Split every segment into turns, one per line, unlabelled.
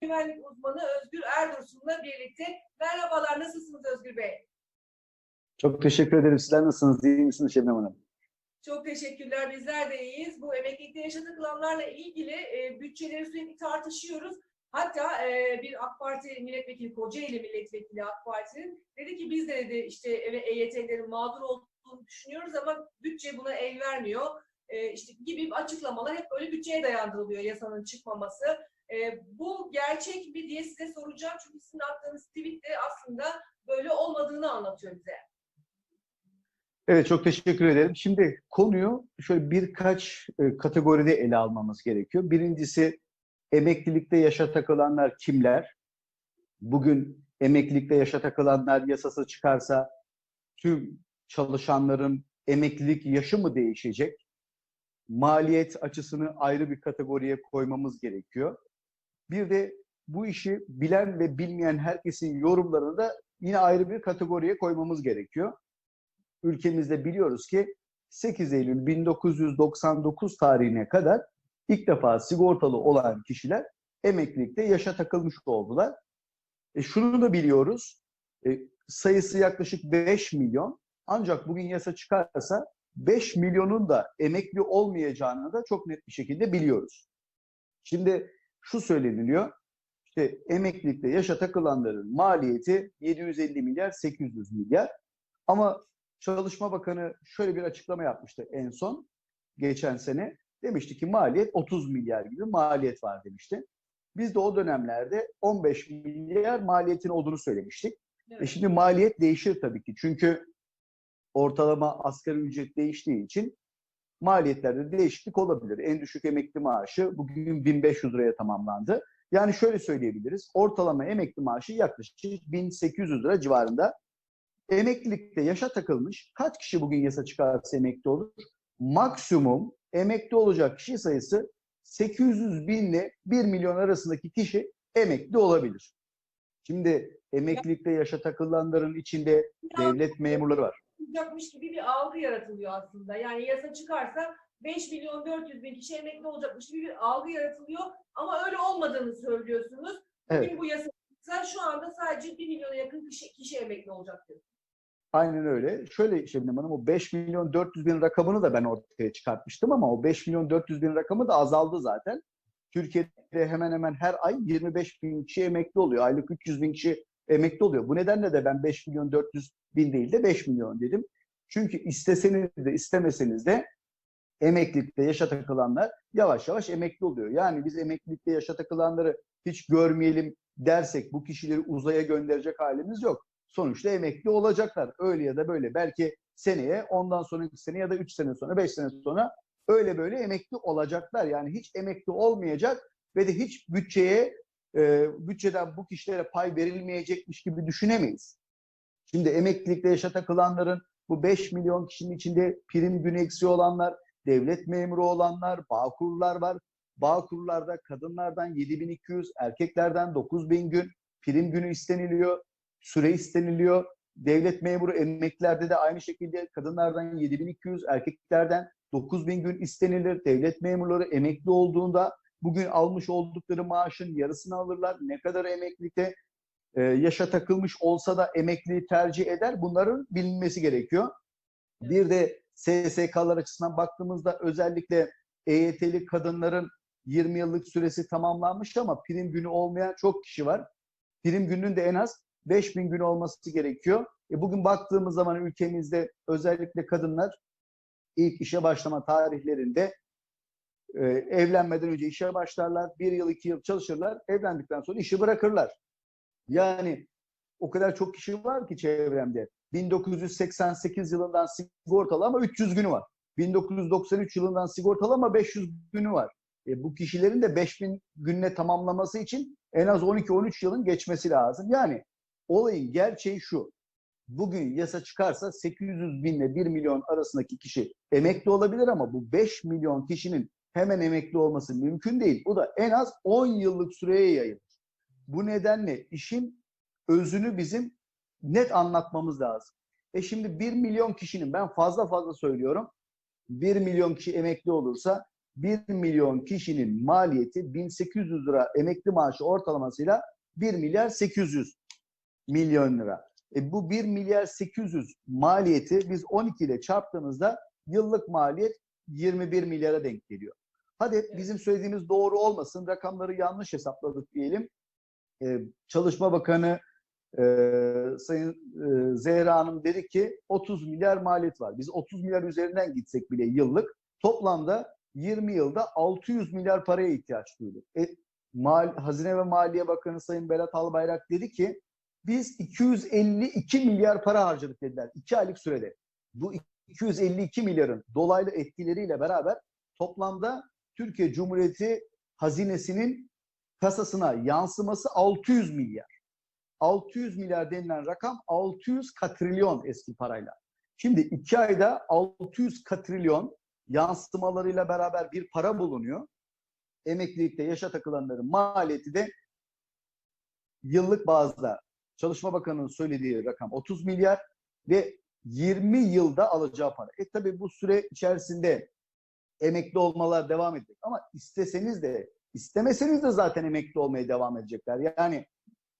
güvenlik uzmanı Özgür Erdursun'la birlikte. Merhabalar, nasılsınız Özgür Bey?
Çok teşekkür ederim. Sizler nasılsınız? İyi misiniz Şebnem Hanım?
Çok teşekkürler, bizler de iyiyiz. Bu emeklilikte yaşadıklarla ilgili e, bütçeleri sürekli tartışıyoruz. Hatta e, bir AK Parti milletvekili, Kocaeli milletvekili AK Parti'nin dedi ki biz de dedi işte EYT'lerin mağdur olduğunu düşünüyoruz ama bütçe buna el vermiyor. E, işte gibi açıklamalar hep böyle bütçeye dayandırılıyor yasanın çıkmaması. E, bu gerçek mi diye size soracağım çünkü sizin attığınız tweet de aslında böyle olmadığını anlatıyor bize.
Evet, çok teşekkür ederim. Şimdi konuyu şöyle birkaç e, kategoride ele almamız gerekiyor. Birincisi emeklilikte yaşa takılanlar kimler? Bugün emeklilikte yaşa takılanlar yasası çıkarsa tüm çalışanların emeklilik yaşı mı değişecek? Maliyet açısını ayrı bir kategoriye koymamız gerekiyor. Bir de bu işi bilen ve bilmeyen herkesin yorumlarını da yine ayrı bir kategoriye koymamız gerekiyor. Ülkemizde biliyoruz ki 8 Eylül 1999 tarihine kadar ilk defa sigortalı olan kişiler emeklilikte yaşa takılmış oldular. E şunu da biliyoruz, e, sayısı yaklaşık 5 milyon ancak bugün yasa çıkarsa 5 milyonun da emekli olmayacağını da çok net bir şekilde biliyoruz. Şimdi şu söyleniliyor, işte emeklilikte yaşa takılanların maliyeti 750 milyar, 800 milyar. Ama Çalışma Bakanı şöyle bir açıklama yapmıştı en son geçen sene. Demişti ki maliyet 30 milyar gibi maliyet var demişti. Biz de o dönemlerde 15 milyar maliyetin olduğunu söylemiştik.
Evet.
E şimdi maliyet değişir tabii ki. Çünkü ortalama asgari ücret değiştiği için maliyetlerde değişiklik olabilir. En düşük emekli maaşı bugün 1500 liraya tamamlandı. Yani şöyle söyleyebiliriz. Ortalama emekli maaşı yaklaşık 1800 lira civarında. Emeklilikte yaşa takılmış kaç kişi bugün yasa çıkarsa emekli olur? Maksimum emekli olacak kişi sayısı 800 bin ile 1 milyon arasındaki kişi emekli olabilir. Şimdi emeklilikte yaşa takılanların içinde devlet memurları var.
Olacakmış gibi bir algı yaratılıyor aslında. Yani yasa çıkarsa 5 milyon 400 bin kişi emekli olacakmış gibi bir algı yaratılıyor. Ama öyle olmadığını söylüyorsunuz. Bugün
Evet.
bu yasa şu anda sadece 1 milyona yakın kişi, kişi emekli olacak diyor.
Aynen öyle. Şöyle Şebnem Hanım o 5 milyon 400 bin rakamını da ben ortaya çıkartmıştım ama o 5 milyon 400 bin rakamı da azaldı zaten. Türkiye'de hemen hemen her ay 25 bin kişi emekli oluyor. Aylık 300 bin kişi emekli oluyor. Bu nedenle de ben 5 milyon 400 bin değil de 5 milyon dedim. Çünkü isteseniz de istemeseniz de emeklilikte yaşa takılanlar yavaş yavaş emekli oluyor. Yani biz emeklilikte yaşa takılanları hiç görmeyelim dersek bu kişileri uzaya gönderecek halimiz yok. Sonuçta emekli olacaklar. Öyle ya da böyle. Belki seneye, ondan sonraki sene ya da 3 sene sonra, 5 sene sonra öyle böyle emekli olacaklar. Yani hiç emekli olmayacak ve de hiç bütçeye, e, bütçeden bu kişilere pay verilmeyecekmiş gibi düşünemeyiz. Şimdi emeklilikte yaşa takılanların bu 5 milyon kişinin içinde prim günü eksiği olanlar, devlet memuru olanlar, bağkurlar var. Bağkurlarda kadınlardan 7200, erkeklerden 9000 gün prim günü isteniliyor, süre isteniliyor. Devlet memuru emeklilerde de aynı şekilde kadınlardan 7200, erkeklerden 9000 gün istenilir. Devlet memurları emekli olduğunda bugün almış oldukları maaşın yarısını alırlar. Ne kadar emeklilikte e, yaşa takılmış olsa da emekliliği tercih eder. Bunların bilinmesi gerekiyor. Bir de SSK'lar açısından baktığımızda özellikle EYT'li kadınların 20 yıllık süresi tamamlanmış ama prim günü olmayan çok kişi var. Prim gününün de en az 5000 gün olması gerekiyor. E bugün baktığımız zaman ülkemizde özellikle kadınlar ilk işe başlama tarihlerinde e, evlenmeden önce işe başlarlar. Bir yıl, iki yıl çalışırlar. Evlendikten sonra işi bırakırlar. Yani o kadar çok kişi var ki çevremde. 1988 yılından sigortalı ama 300 günü var. 1993 yılından sigortalı ama 500 günü var. E, bu kişilerin de 5000 gününe tamamlaması için en az 12-13 yılın geçmesi lazım. Yani olayın gerçeği şu. Bugün yasa çıkarsa 800 bin ile 1 milyon arasındaki kişi emekli olabilir ama bu 5 milyon kişinin hemen emekli olması mümkün değil. Bu da en az 10 yıllık süreye yayılır. Bu nedenle işin özünü bizim net anlatmamız lazım. E şimdi 1 milyon kişinin ben fazla fazla söylüyorum. 1 milyon kişi emekli olursa 1 milyon kişinin maliyeti 1800 lira emekli maaşı ortalamasıyla 1 milyar 800 milyon lira. E bu 1 milyar 800 maliyeti biz 12 ile çarptığımızda yıllık maliyet 21 milyara denk geliyor. Hadi bizim söylediğimiz doğru olmasın, rakamları yanlış hesapladık diyelim. Ee, Çalışma Bakanı e, Sayın e, Zehra Hanım dedi ki 30 milyar maliyet var. Biz 30 milyar üzerinden gitsek bile yıllık toplamda 20 yılda 600 milyar paraya ihtiyaç duyulur. E, Mal, Hazine ve Maliye Bakanı Sayın Berat Albayrak dedi ki biz 252 milyar para harcadık dediler 2 aylık sürede. Bu 252 milyarın dolaylı etkileriyle beraber toplamda Türkiye Cumhuriyeti hazinesinin kasasına yansıması 600 milyar. 600 milyar denilen rakam 600 katrilyon eski parayla. Şimdi iki ayda 600 katrilyon yansımalarıyla beraber bir para bulunuyor. Emeklilikte yaşa takılanların maliyeti de yıllık bazda Çalışma Bakanı'nın söylediği rakam 30 milyar ve 20 yılda alacağı para. E tabii bu süre içerisinde emekli olmalar devam edecek. Ama isteseniz de istemeseniz de zaten emekli olmaya devam edecekler. Yani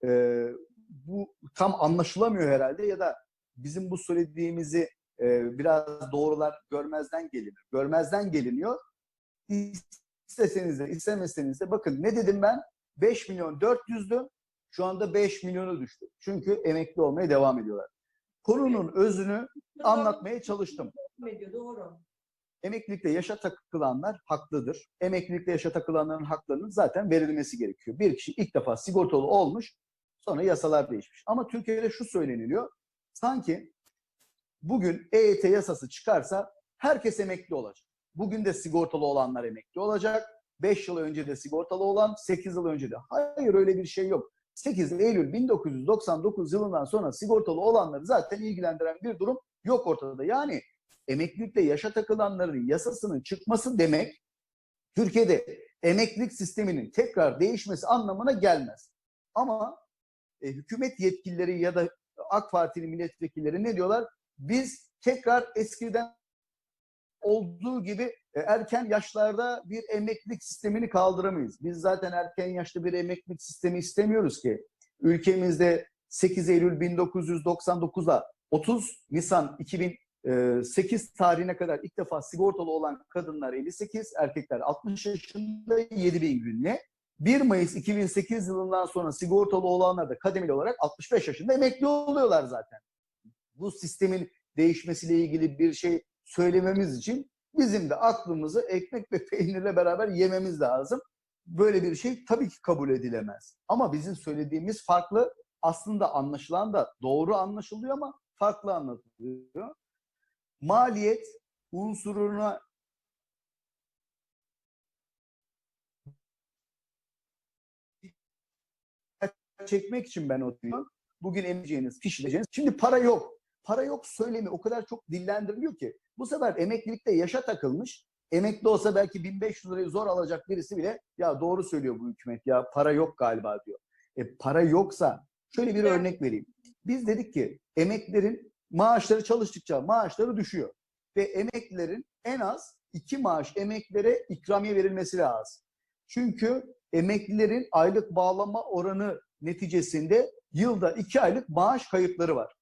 e, bu tam anlaşılamıyor herhalde ya da bizim bu söylediğimizi e, biraz doğrular görmezden gelinir. Görmezden geliniyor. İsteseniz de istemeseniz de bakın ne dedim ben? 5 milyon 400'dü. Şu anda 5 milyona düştü. Çünkü emekli olmaya devam ediyorlar. Konunun özünü anlatmaya çalıştım.
Doğru.
Emeklilikte yaşa takılanlar haklıdır. Emeklilikte yaşa takılanların haklarının zaten verilmesi gerekiyor. Bir kişi ilk defa sigortalı olmuş, sonra yasalar değişmiş. Ama Türkiye'de şu söyleniliyor. Sanki bugün EYT yasası çıkarsa herkes emekli olacak. Bugün de sigortalı olanlar emekli olacak. 5 yıl önce de sigortalı olan, 8 yıl önce de. Hayır öyle bir şey yok. 8 Eylül 1999 yılından sonra sigortalı olanları zaten ilgilendiren bir durum yok ortada. Yani emeklilikte yaşa takılanların yasasının çıkması demek Türkiye'de emeklilik sisteminin tekrar değişmesi anlamına gelmez. Ama e, hükümet yetkilileri ya da AK Partili milletvekilleri ne diyorlar? Biz tekrar eskiden olduğu gibi e, erken yaşlarda bir emeklilik sistemini kaldıramayız. Biz zaten erken yaşta bir emeklilik sistemi istemiyoruz ki. Ülkemizde 8 Eylül 1999'a 30 Nisan 2008 tarihine kadar ilk defa sigortalı olan kadınlar 58, erkekler 60 yaşında 7000 günle. 1 Mayıs 2008 yılından sonra sigortalı olanlar da kademeli olarak 65 yaşında emekli oluyorlar zaten. Bu sistemin değişmesiyle ilgili bir şey söylememiz için bizim de aklımızı ekmek ve peynirle beraber yememiz lazım. Böyle bir şey tabii ki kabul edilemez. Ama bizim söylediğimiz farklı. Aslında anlaşılan da doğru anlaşılıyor ama farklı anlatılıyor. Maliyet unsuruna çekmek için ben oturuyorum. Bugün emeceğiniz, fişleyeceğiniz. Şimdi para yok. Para yok söylemi o kadar çok dillendiriliyor ki. Bu sefer emeklilikte yaşa takılmış. Emekli olsa belki 1500 lirayı zor alacak birisi bile ya doğru söylüyor bu hükümet ya para yok galiba diyor. E para yoksa şöyle bir örnek vereyim. Biz dedik ki emeklilerin maaşları çalıştıkça maaşları düşüyor. Ve emeklilerin en az iki maaş emeklilere ikramiye verilmesi lazım. Çünkü emeklilerin aylık bağlama oranı neticesinde yılda iki aylık maaş kayıpları var.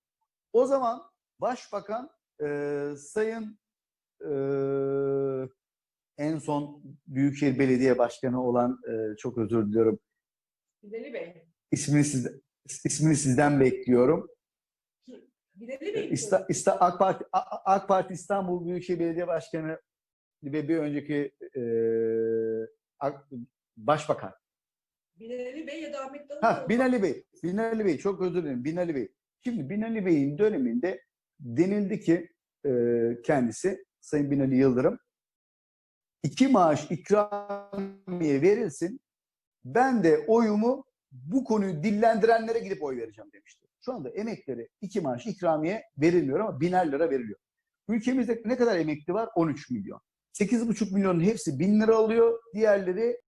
O zaman Başbakan e, Sayın e, en son Büyükşehir Belediye Başkanı olan e, çok özür diliyorum.
Binali Bey.
İsmini, siz, ismini sizden bekliyorum.
Binali Bey.
İsta, İsta, AK, Parti, AK Parti İstanbul Büyükşehir Belediye Başkanı ve bir önceki e, AK- Başbakan.
Binali Bey ya da Ahmet Davutoğlu.
Ha, Binali Bey. Binali Bey çok özür dilerim. Binali Bey. Şimdi Binali Bey'in döneminde denildi ki e, kendisi Sayın Binali Yıldırım iki maaş ikramiye verilsin. Ben de oyumu bu konuyu dillendirenlere gidip oy vereceğim demişti. Şu anda emekleri iki maaş ikramiye verilmiyor ama biner lira veriliyor. Ülkemizde ne kadar emekli var? 13 milyon. 8,5 milyonun hepsi 1000 lira alıyor. Diğerleri